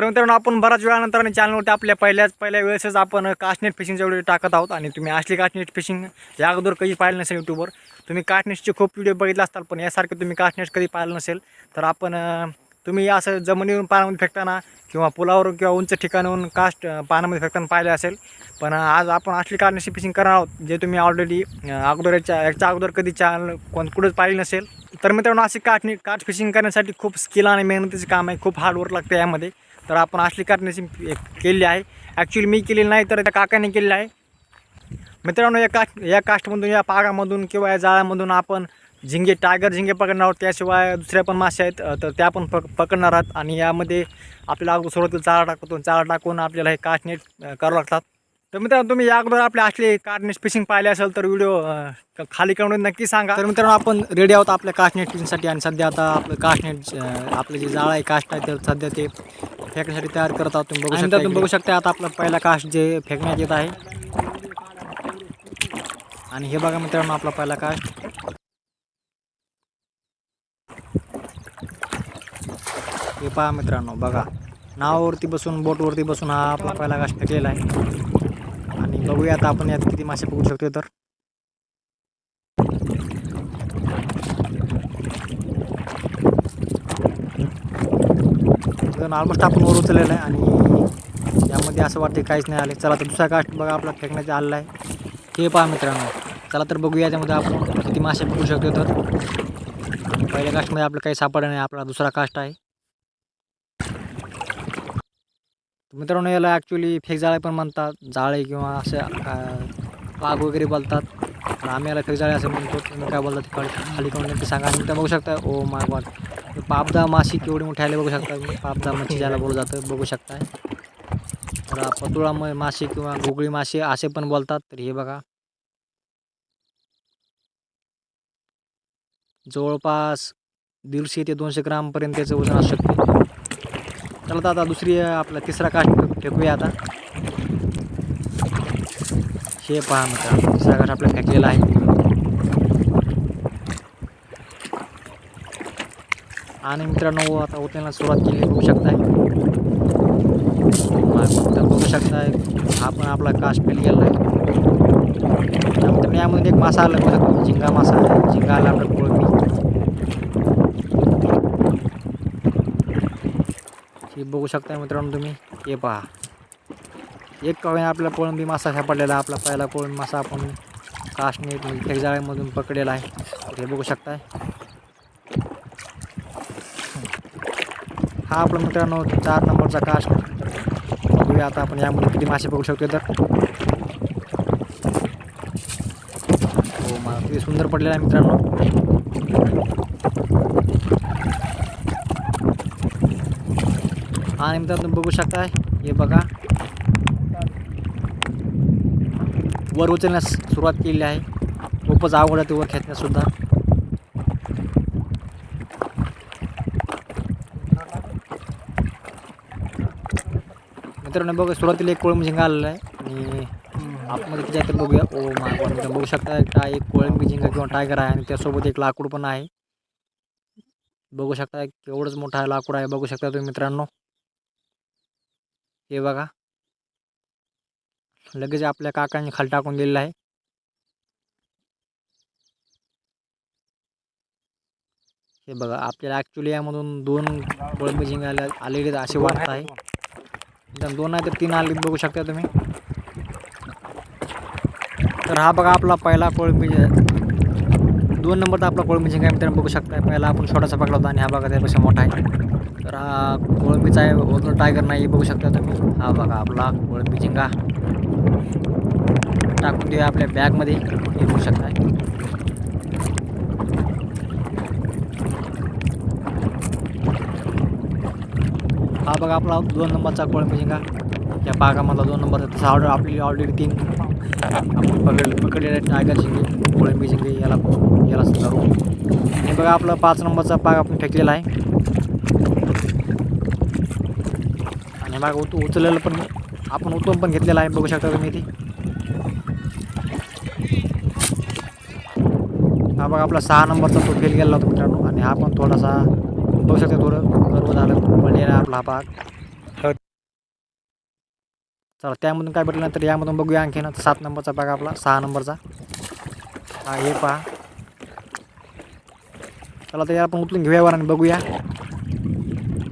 तर मित्रांनो आपण बऱ्याच वेळानंतर चॅनलवरती आपल्या पहिल्याच पहिल्या वेळेसच आपण कास्टनेट फिशिंगचा व्हिडिओ टाकत आहोत. आणि तुम्ही असली कास्टनेट फिशिंग या अगोदर कधी पाहिलं नसेल यूट्यूबवर तुम्ही कास्टनेटचे खूप व्हिडिओ बघितले असतात पण यासारखे तुम्ही कास्टनेट कधी पाहिलं नसेल तर आपण तुम्ही असं जमिनीवरून पाण्यामध्ये फेकताना किंवा पुलावरून किंवा उंच ठिकाणाहून कास्ट पाण्यामध्ये फेकताना पाहिले असेल. पण आज आपण असली कास्टनेटची फिशिंग करणार आहोत जे तुम्ही ऑलरेडी अगोदर याच्या याच्या अगोदर कधी चॅनल कोण कुठंच पाहिले नसेल. तर मित्रांनो अशी काठ काठ फिशिंग करण्यासाठी खूप स्किल आणि मेहनतीचं काम आहे. खूप हार्डवर्क लागतं यामध्ये. तर आपण असली करण्याची केलेली आहे. ॲक्च्युली मी केलेली नाही तर त्या काकाने केलेलं आहे. मित्रांनो या कास्ट या कास्टमधून या पागामधून किंवा या जाळ्यामधून आपण झिंगे टायगर झिंगे पकडणार आहोत. त्याशिवाय दुसऱ्या पण मासे आहेत. तर त्या पण पक पकडणार आहात. आणि यामध्ये आपल्याला अगोदर सुरुवातीला चारा टाकतो. चारा टाकून आपल्याला हे कास्ट नेट करावं लागतात. तर मित्रांनो तुम्ही या अगोदर आपले असले कास्ट फिशिंग पाहिले असेल तर व्हिडिओ खाली करून नक्की सांगा. तर मित्रांनो आपण रेडी आहोत आपल्या कास्ट नेट फिशिंगसाठी आणि सध्या आता आपलं कास्ट नेट आपलं जे जाळं आहे कास्ट आहे तर सध्या ते फेकण्यासाठी तयार करत आहोत तुम्ही बघू शकता तुम्ही बघू शकता आता आपला पहिला कास्ट जे फेकण्यात येत आहे. आणि हे बघा मित्रांनो आपला पहिला कास्ट. हे पहा मित्रांनो बघा. नावावरती बसून बोटवरती बसून हा आपला पहिला कास्ट फेकलेला आहे. आणि बघूया आता आपण यात किती मासे बघू शकतो तर. ऑलमोस्ट आपण वर उचललेलं आहे आणि यामध्ये असं वाटते काहीच नाही आले चला तर दुसरा कास्ट बघा आपला फेकण्याचा आलेला आहे. हे पहा मित्रांनो. चला तर बघूया याच्यामध्ये आपण किती मासे पकडू शकतो तर. पहिल्या कास्टमध्ये आपलं काही सापडलं नाही आपला दुसरा कास्ट आहे. मित्रांनो याला ॲक्च्युली फेक जाळे पण म्हणतात. जाळे किंवा असे पाग वगैरे बोलतात. आम्ही याला फेक जाळे असं म्हणतो. तुम्ही काय बोलतात खाली खाली करून नक्की सांगा आणि बघू शकता. ओ माय गॉड पापदा माशी केवढी मोठी आले बघू शकता तुम्ही. पापदा मच्छी म्हणजे ज्याला बोललं जातं बघू शकताय. तर पतुळा म मासे किंवा गोगळी मासे असे पण बोलतात. तर हे बघा. जवळपास दीडशे ते दोनशे ग्रामपर्यंत त्याचं वजन असू शकते. चला तर आता दुसरी आपला तिसरा कास्ट फेकूया आता. हे पहा मित्र तिसरा कास्ट आपला फेकलेला आहे. आणि मित्रांनो आता उतरायला सुरुवात केली बघू शकताय. तर बघू शकताय आपण आपला कास्ट फेल गेला आहे. त्यामुळे यामध्ये एक मासा आला बघा झिंगा मासा. आहे झिंगा आला आपला कोळंबी. हे बघू शकताय मित्रांनो तुम्ही. हे पहा. एक कवेने आपला कोळंबी मासा सापडलेला आपला पहिला कोळंबी मासा आपण काशने म्हणजे फेक जाळ्यामधून पकडलेला आहे. हे बघू शकताय. हा आपला मित्रांनो चार नंबरचा कास्ट बघूया आता आपण यामध्ये किती मासे बघू शकतो तर. हो मला किती सुंदर पडलेला आहे मित्रांनो. हा मित्रांनो तुम्ही बघू शकताय हे बघा. वर उचलण्यास सुरुवात केली आहे. खूपच आवड आहे ते वर खेचण्यासुद्धा मित्रांनो बघा सुरुवातीला एक कोळंबी झिंगा आलेला आहे. आणि आतमध्ये किती आहे तर बघूया. ओ मा बघू शकता काय एक कोळंबी झिंगा किंवा टायगर आहे आणि त्यासोबत एक लाकूड पण आहे. बघू शकता केवढंच मोठा लाकूड आहे. बघू शकता तुम्ही मित्रांनो. हे बघा. लगेच आपल्या काकांनी खाली टाकून दिलेलं आहे. हे बघा आपल्याला ॲक्च्युली यामधून दोन कोळंबी झिंगा आलेले असे वाटत आहे. एकदम दोन नाही तर तीन आले बघू शकता तुम्ही. तर हा बघा आपला पहिला कोळंबी दोन नंबरचा आपला कोळंबी झिंगा आहे मित्रांनो बघू शकता पहिला आपण छोटासा पकडला होता आणि हा बघा त्यापेक्षा मोठा आहे. तर हा कोळंबीचा आहे ओरिजिनल टायगर नाही बघू शकता तुम्ही. हा बघा आपला कोळंबी झिंगा. टाकून देऊया आपल्या बॅगमध्ये हे बघू शकता हा बघा आपला दोन नंबरचा कोळंबिशिंगा या बागामधला दोन नंबर तसा ऑर्डर आपली ऑलरेडी तीन. आपण पकड पकडलेले टायगर शिंगे कोळंबी शिंगे याला याला करू हे बघा आपला पाच नंबरचा पाग आपण फेकलेला आहे. आणि माग उत उचललेलं पण आपण उतरून पण घेतलेला आहे. बघू शकता तुम्ही ते हा बघा आपला सहा नंबरचा तो फेल गेला होता मित्रांनो. आणि हा पण थोडासा बघू शकता थोडं गर्व झालं पडलेला आहे आपला हा पाक चला त्यामधून काय भेटलं तर यामधून बघूया आणखीन. सात नंबरचा पाक आपला सहा नंबरचा. हा हे पहा. चला तर याला आपण उचलून घेऊया वर आणि बघूया.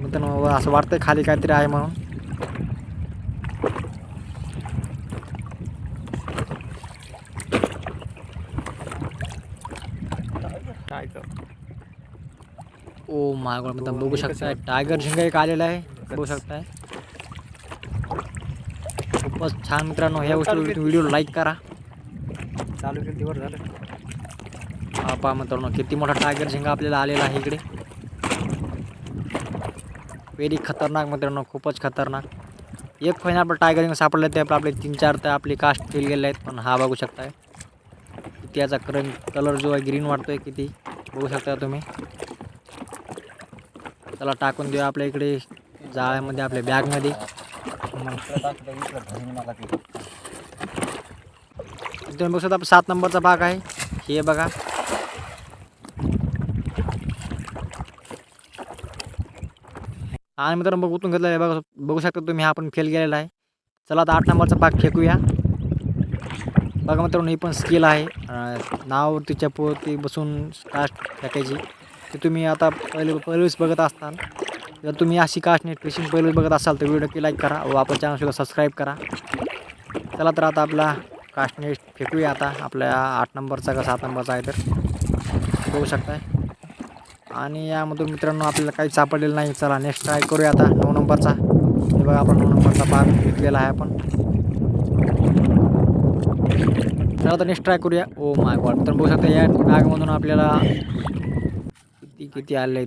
मित्रांनो असं वाटतंय खाली काहीतरी आहे म्हणून. ओ माय गॉड मित्रांनो बघू शकताय. टायगर झिंगा एक आलेला आहे. बघू शकताय. खूपच छान मित्रांनो ह्या गोष्टी व्हिडिओ लाईक करा. चालू केलं तेवढं झालं. हा पहा मित्रांनो किती मोठा टायगर झिंगा आपल्याला आलेला आहे इकडे. व्हेरी खतरनाक मित्रांनो खूपच खतरनाक. एक फायनल आपलं टायगर झिंगा सापडलं ते आपले तीन चार तर आपले कास्ट फेल गेले आहेत पण हा बघू शकताय. किती याचा करंट कलर जो आहे ग्रीन वाटतोय किती. बघू शकता तुम्ही. त्याला टाकून देऊ आपल्या इकडे जाळ्यामध्ये आपल्या बॅगमध्ये. तुम्ही बघू शकता सात नंबरचा भाग आहे. हे बघा. आणि मित्रांनो बघ उतरून घेतलेला आहे. बघा बघू शकता तुम्ही हा पण फेल गेलेला आहे. चला आता आठ नंबरचा भाग फेकूया. बघा मित्रांनो ही पण स्किल आहे. अं, नावावरती चपवरती बसून कास्ट फेकायची. ते तुम्ही आता पहिले पहिलेच बघत असताल. जर तुम्ही अशी कास्ट नेट फिशिंग पहिलेच बघत असाल तर व्हिडिओ की लाईक करा व आपण चॅनलसुद्धा सबस्क्राईब करा. चला तर आता आपला कास्ट नेट फेकूया आता. आपल्या आठ नंबरचा का सात नंबरचा आहे तर. बघू शकताय. आणि यामधून मित्रांनो आपल्याला काही सापडलेलं नाही. चला नेक्स्ट ट्राय करूया आता नऊ नंबरचा. हे बघा आपण नऊ नंबरचा पार घेतलेला आहे आपण. चला तर नेक्स्ट ट्राय करूया. ओ माय गॉड तर बघू शकता या बॅगमधून आपल्याला किती आले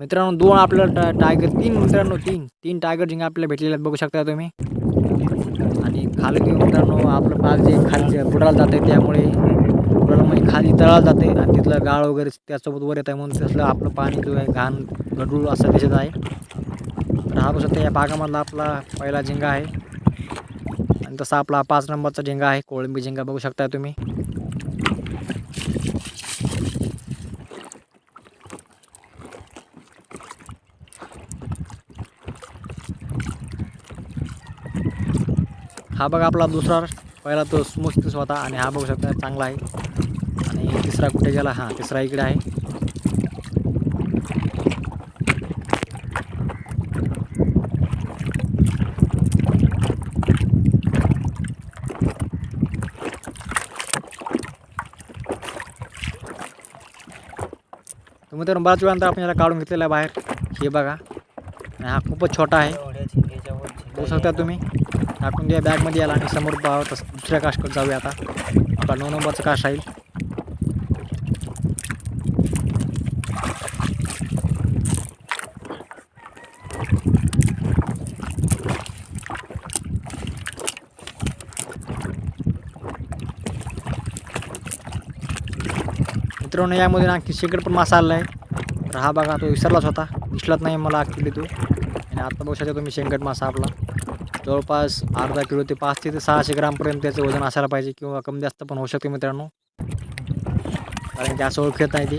मित्रांनो दोन आपल्याला टा टायगर तीन मित्रांनो तीन तीन टायगर जिंग आपल्याला भेटलेले आहेत. बघू शकता तुम्ही. आणि खाली मित्रांनो आपलं पाच जे खाली बुडाला जाते त्यामुळे बुडाला म्हणजे खाली तळाला जाते आणि तिथलं गाळ वगैरे त्यासोबत वर येत आहे म्हणून तसलं आपलं पाणी जो आहे घाण गडूळ असं दिसत आहे. तर हा बघू शकता या भागामधला आपला पहिला झिंगा आहे. आणि तसा आपला पाच नंबरचा झिंगा आहे कोळंबी झिंगा बघू शकता तुम्ही. हा बघा आपला दुसरा पहिला तो स्मूथ पीस होता आणि हा बघू शकता चांगला आहे. आणि तिसरा कुठे गेला? हा तिसरा इकडे आहे. तुम्ही तर बराच वेळानंतर आपण याला काढून घेतलेला आहे बाहेर. हे बघा. आणि हा खूपच छोटा आहे. बघू शकता तुम्ही. टाकून द्या बॅगमध्ये याला आणि समोर पाहावं तसं दुसऱ्या काशकडे जाऊया आता. आपला नऊ नंबरचा काश राहील. मित्रांनो यामध्ये आणखी शेकड पण मासा आला आहे तर हा बघा तो विसरलाच होता. दिसलाच नाही मला ॲक्च्युली तो. आणि आता बघू शकता तुम्ही शेंगट मासा आपला. जवळपास अर्धा किलो ते पाच ते सहाशे ग्रामपर्यंत त्याचं वजन असायला पाहिजे किंवा कमी जास्त पण होऊ शकते मित्रांनो. कारण की असं ओळखत नाही ती.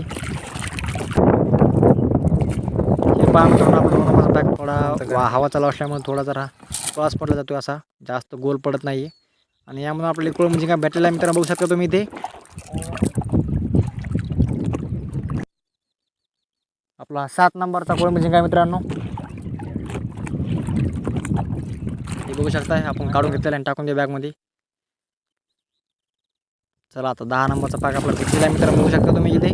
हे पहा मित्रांनो आपण थोडा हवा चालू असल्यामुळे थोडा जरा त्रास पडला जातो असा. जास्त गोल पडत नाही आणि यामुळे आपल्याला इकडून म्हणजे काय भेटलेला आहे मित्रांनो बघू शकता तुम्ही इथे. आपला सात नंबरचा कोळ म्हणजे काय मित्रांनो हे बघू शकताय. आपण काढून घेतलेला आणि टाकून द्या बॅगमध्ये. चला आता दहा नंबरचा पाक आपला घेतलेला आहे बघू शकता तुम्ही इथे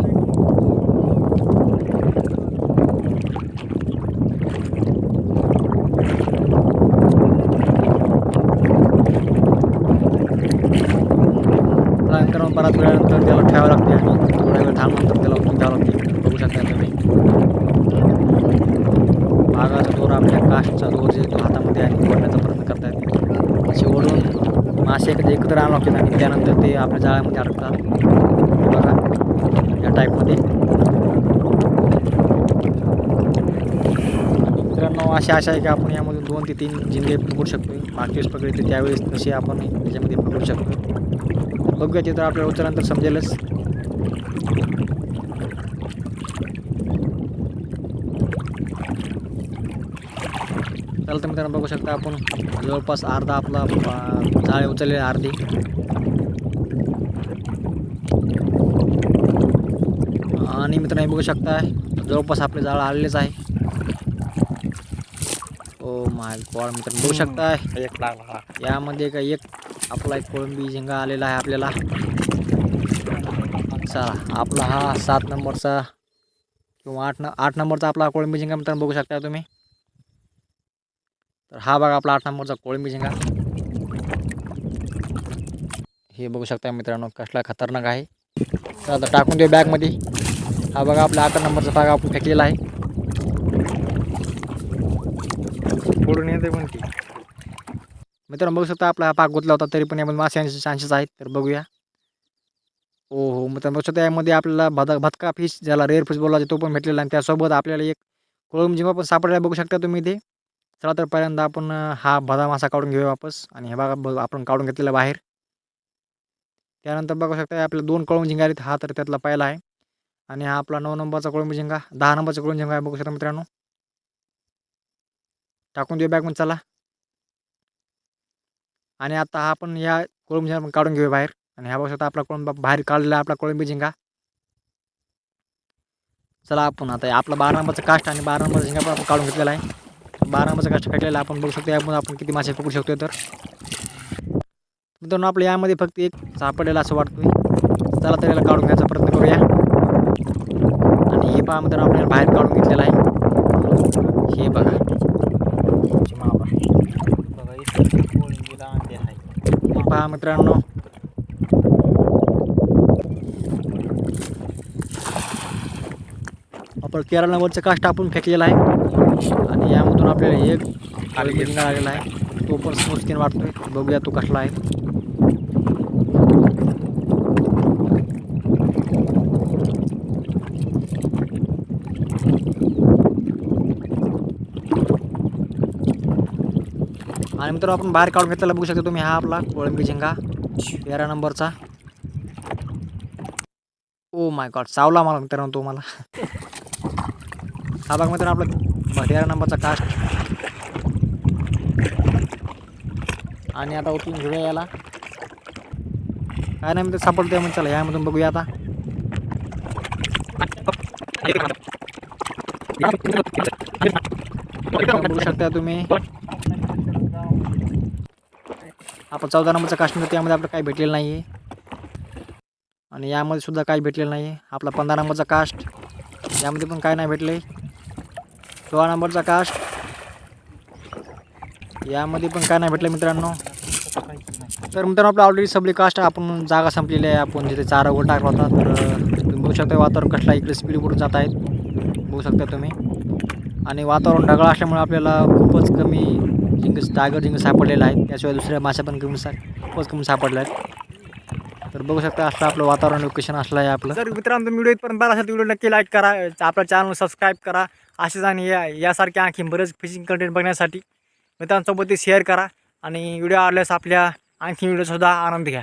चला मित्रांनो बराच वेळानंतर त्याला ठेवावं लागते आणि थोड्या वेळ थांबल्यानंतर त्याला उठून द्यावं लागते. बघू शकता तुम्ही. मागाचा दोर आपल्या काष्टचा दोर जे हातामध्ये आहे असे ओढून मासे एकत्र एकत्र आणावं लागतात आणि त्यानंतर ते आपल्या जाळ्यामध्ये अडकतात. बघा या टाईपमध्ये मित्रांनो अशा आशा आहे की आपण यामधून दोन ते तीन जिंगे पकडू शकतो मागच्या वेळेस तर त्यावेळेस तसे आपण त्याच्यामध्ये पकडू शकतो बघूया ते तर आपल्याला उचलल्यानंतर समजेलच. चला तर मित्रांनो बघू शकता आपण जवळपास अर्धा आपला जाळे उचलले अर्धी. आणि मित्रांनो हे बघू शकता जवळपास आपले जाळं आलेलेच आहे. ओ माय गॉड मित्रांनो बघू लागला यामध्ये का एक आपला एक कोळंबी झिंगा आलेला आहे आपल्याला. चला आपला हा सात नंबरचा किंवा आठ न आठ नंबरचा आपला कोळंबी झिंगा मित्रांनो बघू शकता तुम्ही. तर हा बघा आपला आठ नंबरचा कोळंबी झिंगा हे बघू शकता मित्रांनो कसला खतरनाक आहे. तर आता टाकून देऊ बॅगमध्ये हा बघा आपला अकरा नंबरचा भाग आपण फेकलेला आहे. फोडून येते पण ती. मित्रांनो बघू शकता आपला हा पाक गुतला होता तरी पण यामध्ये मासे चान्सेस आहेत तर बघूया. ओ हो मित्रांनो बघू शकता यामध्ये आपल्याला भद भदका फिश ज्याला रेअर फिश बोलला तो पण भेटलेला आणि त्यासोबत आपल्याला एक कोळंब जिंगा पण सापडलेला बघू शकता तुम्ही इथे. चला तर पहिल्यांदा आपण हा बदाम मासा काढून घेऊया वापस. आणि हे बघा आपण काढून घेतलेला बाहेर. त्यानंतर बघू शकता आपले दोन कळंब झिंगा आहेत. हा तर त्यातला पहिला आहे. आणि हा आपला नऊ नंबरचा कळंब झिंगा दहा नंबरचा कळंब झिंगा आहे बघू शकता मित्रांनो. टाकून देऊ बॅगमध्ये चला. आणि आता हा आपण या कोळंबी झिंगा काढून घेऊया बाहेर. आणि ह्या बघू शकता आपला कोळंबा बाहेर काढलेला आपला कोळंबी झिंगा चला आपण आता आपला बारा नंबरचा कास्ट आणि बारा नंबरचा झिंगा पण आपण काढून घेतलेला आहे. बारा नंबरचा कास्ट फेकलेला. आपण बघू शकतो. यामध्ये आपण किती मासे पकडू शकतो तर. मित्रांनो आपल्या यामध्ये फक्त एक सापडलेला असं वाटतोय. चला तर याला काढून घ्यायचा प्रयत्न करूया. आणि हे पहा मित्रांनो आपल्याला बाहेर काढून घेतलेलं आहे. हे बघा. हे पहा मित्रांनो. आपण तेरा नंबरचं कास्ट आपण फेकलेला आहे. आणि यामधून आपल्याला एक आलेला आलेला आहे. तो पण स्मूथ स्किन वाटतोय. बघूया तो कसला आहे. आणि मित्र आपण बाहेर काढून घेतलेला बघू शकता तुम्ही हा आपला कोळंबी झिंगा तेरा नंबरचा. ओ माय गॉड चावला मला मित्रांनो तो मला. हा बघ मित्रांनो आपला तेरा नंबरचा कास्ट आणि आता उचलून घेऊया याला. काय नाही मित्र सापडतोय म्हणजे चला यामधून बघूया आता. बघू शकता तुम्ही. आपण चौदा नंबरचा काश्मीर त्यामध्ये आपलं काही भेटलेलं नाही आहे आणि यामध्ये सुद्धा काही भेटलेलं नाही आहे आपला पंधरा नंबरचा कास्ट यामध्ये पण काय नाही भेटले सोळा नंबरचा कास्ट? यामध्ये पण काय नाही भेटलं मित्रांनो. तर मित्रांनो आपलं ऑलरेडी सगळी कास्ट आपण जागा संपलेली आहे. आपण जिथे चारा वगैरे टाकला होता तर तुम्ही बघू शकता वातावरण कसला इकडे स्पीड उडून जात आहेत. बघू शकता तुम्ही. आणि वातावरण ढगाळ असल्यामुळे आपल्याला खूपच कमी जिंक टायगर जिंक सापडलेला आहे. त्याशिवाय दुसऱ्या माश्या पण कमी सा खूपच कमी सापडल्या आहेत. तर बघू शकता असं आपलं वातावरण लोकेशन असलं आहे आपलं. तर मित्रांनो व्हिडिओ इथपर्यंत बघा असेल व्हिडिओ नक्की लाईक करा. आपल्या चॅनल सबस्क्राईब करा. असेच आणि या यासारखे आणखी बरेच फिशिंग कंटेंट बघण्यासाठी मित्रांसोबत ते शेअर करा आणि व्हिडिओ आवडल्यास आपल्या आणखी व्हिडिओसुद्धा आनंद घ्या.